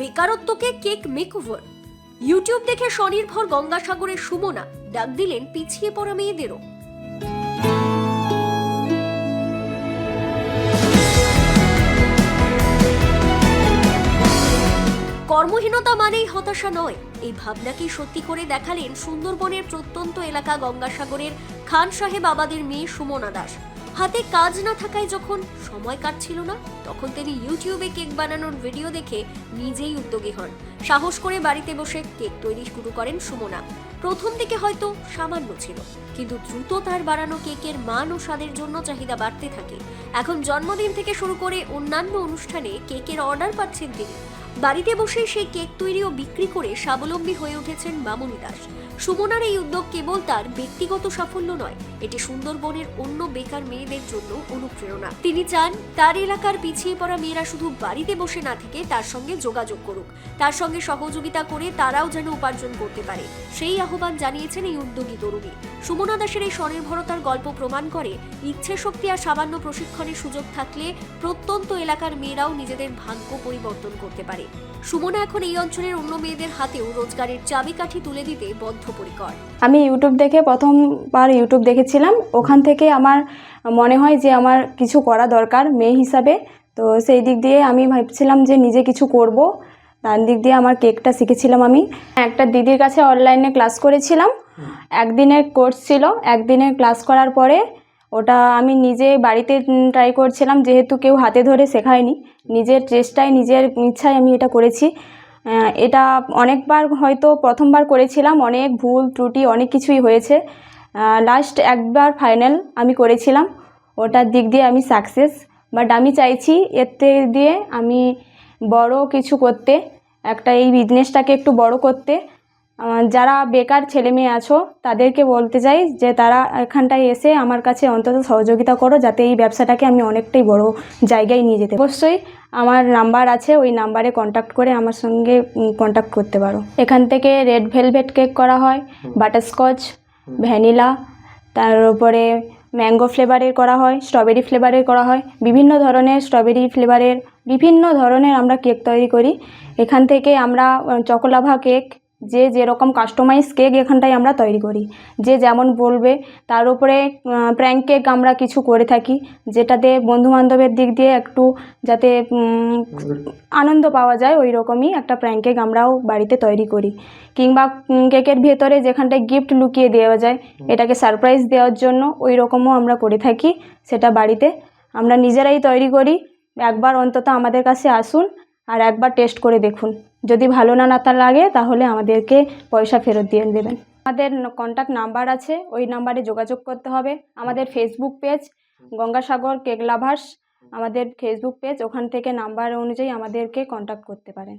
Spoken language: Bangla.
বেকারত্বকে কেক মেকওভার। ইউটিউব দেখে স্বনির্ভর গঙ্গাসাগরের সুমনা ডাক দিলেন পিছিয়ে পড়া মেয়েদেরও। কর্মহীনতা মানেই হতাশা নয়। এই ভাবনাকেই সত্যি করে দেখালেন সুন্দরবনের প্রত্যন্ত এলাকা গঙ্গাসাগরের খান সাহেব আবাদের মেয়ে সুমনা দাস। হাতে কাজ না থাকায় যখন সময় কাটছিল না, তখন তিনি ইউটিউবে কেক বানানোর ভিডিও দেখে নিজেই উদ্যোগী হন। সাহস করে বাড়িতে বসে কেক তৈরি শুরু করেন সুমনা। প্রথম দিকে হয়তো সামান্য ছিল, কিন্তু দ্রুত তার বানানো কেকের মান ও স্বাদের জন্য চাহিদা বাড়তে থাকে। এখন জন্মদিন থেকে শুরু করে অন্যান্য অনুষ্ঠানে কেকের অর্ডার পাচ্ছেন তিনি। বাড়িতে বসে সেই কেক তৈরি ও বিক্রি করে স্বাবলম্বী হয়ে উঠেছেন মামনি দাস। সুমনার এই উদ্যোগ কেবল তার ব্যক্তিগত সাফল্য নয়, এটি সুন্দরবনের অন্য বেকার মেয়েদের জন্য অনুপ্রেরণা। তিনি চান তার এলাকার পিছিয়ে পড়া মেয়েরা শুধু বাড়িতে বসে না থেকে তার সঙ্গে যোগাযোগ করুক, তার সঙ্গে সহযোগিতা করে তারাও যেন উপার্জন করতে পারে। সেই আহ্বান জানিয়েছেন এই উদ্যোগী তরুণী। সুমনা দাসের এই স্বনির্ভরতার গল্প প্রমাণ করে, ইচ্ছে শক্তি আর সামান্য প্রশিক্ষণের সুযোগ থাকলে প্রত্যন্ত এলাকার মেয়েরাও নিজেদের ভাগ্য পরিবর্তন করতে পারে। সুমনা এখন এই অঞ্চলের অন্য মেয়েদের হাতেও রোজগারের চাবিকাঠি তুলে দিতে বদ্ধপরিকর। আমি ইউটিউব দেখে প্রথমবার ইউটিউব দেখেছিলাম। ওখান থেকে আমার মনে হয় যে আমার কিছু করা দরকার মেয়ে হিসাবে। তো সেই দিক দিয়ে আমি ভাবছিলাম যে নিজে কিছু করব। তার দিক দিয়ে আমার কেকটা শিখেছিলাম আমি। একটা দিদির কাছে অনলাইনে ক্লাস করেছিলাম। একদিনের কোর্স ছিল। একদিনের ক্লাস করার পরে ওটা আমি নিজে বাড়িতে ট্রাই করছিলাম, যেহেতু কেউ হাতে ধরে শেখায়নি। নিজের চেষ্টায়, নিজের ইচ্ছায় আমি এটা করেছি। এটা অনেকবার হয়তো প্রথমবার করেছিলাম, অনেক ভুল, ত্রুটি, অনেক কিছুই হয়েছে। লাস্ট একবার ফাইনাল আমি করেছিলাম। ওটার দিক দিয়ে আমি সাকসেস বাট আমি চাইছি এতে দিয়ে আমি বড় কিছু করতে, একটা এই বিজনেসটাকে একটু বড় করতে। যারা বেকার ছেলে মেয়ে আছো তাদেরকে বলতে চাই যে তারা এখানটায় এসে আমার কাছে অন্তত সহযোগিতা করো যাতে এই ব্যবসাটাকে আমি অনেকটাই বড় জায়গায় নিয়ে যেতে অবশ্যই আমার নাম্বার আছে ওই নাম্বারে কন্ট্যাক্ট করে আমার সঙ্গে কন্ট্যাক্ট করতে পারো। এখান থেকে রেড ভেলভেট কেক করা হয় বাটারস্কচ ভ্যানিলা তার উপরে ম্যাঙ্গো ফ্লেভারের করা হয় স্ট্রবেরি ফ্লেভারের করা হয় বিভিন্ন ধরনের স্ট্রবেরি ফ্লেভারের বিভিন্ন ধরনের আমরা কেক তৈরি করি। এখান থেকে আমরা চকোলাভা কেক যে যেরকম কাস্টমাইজ কেক এখানটায় আমরা তৈরি করি। যে যেমন বলবে, তার উপরে প্র্যাঙ্ক কেক আমরা কিছু করে থাকি, যেটাতে বন্ধুবান্ধবের দিক দিয়ে একটু যাতে আনন্দ পাওয়া যায় ওই রকমই একটা প্র্যাঙ্ক কেক আমরাও বাড়িতে তৈরি করি। কিংবা কেকের ভেতরে যেখানটায় গিফট লুকিয়ে দেওয়া যায়, এটাকে সারপ্রাইজ দেওয়ার জন্য ওই রকমও আমরা করে থাকি, সেটা বাড়িতে। আমরা নিজেরাই তৈরি করি, একবার অন্তত আমাদের কাছে আসুন আর একবার টেস্ট করে দেখুন। যদি ভালো না না তা লাগে, তাহলে আমাদেরকে পয়সা ফেরত দিয়ে দেবেন। আমাদের কন্ট্যাক্ট নাম্বার আছে, ওই নাম্বারে যোগাযোগ করতে হবে। আমাদের ফেসবুক পেজ গঙ্গাসাগর কেক আমাদের ফেসবুক পেজ ওখান থেকে নাম্বার অনুযায়ী আমাদেরকে কন্ট্যাক্ট করতে পারেন।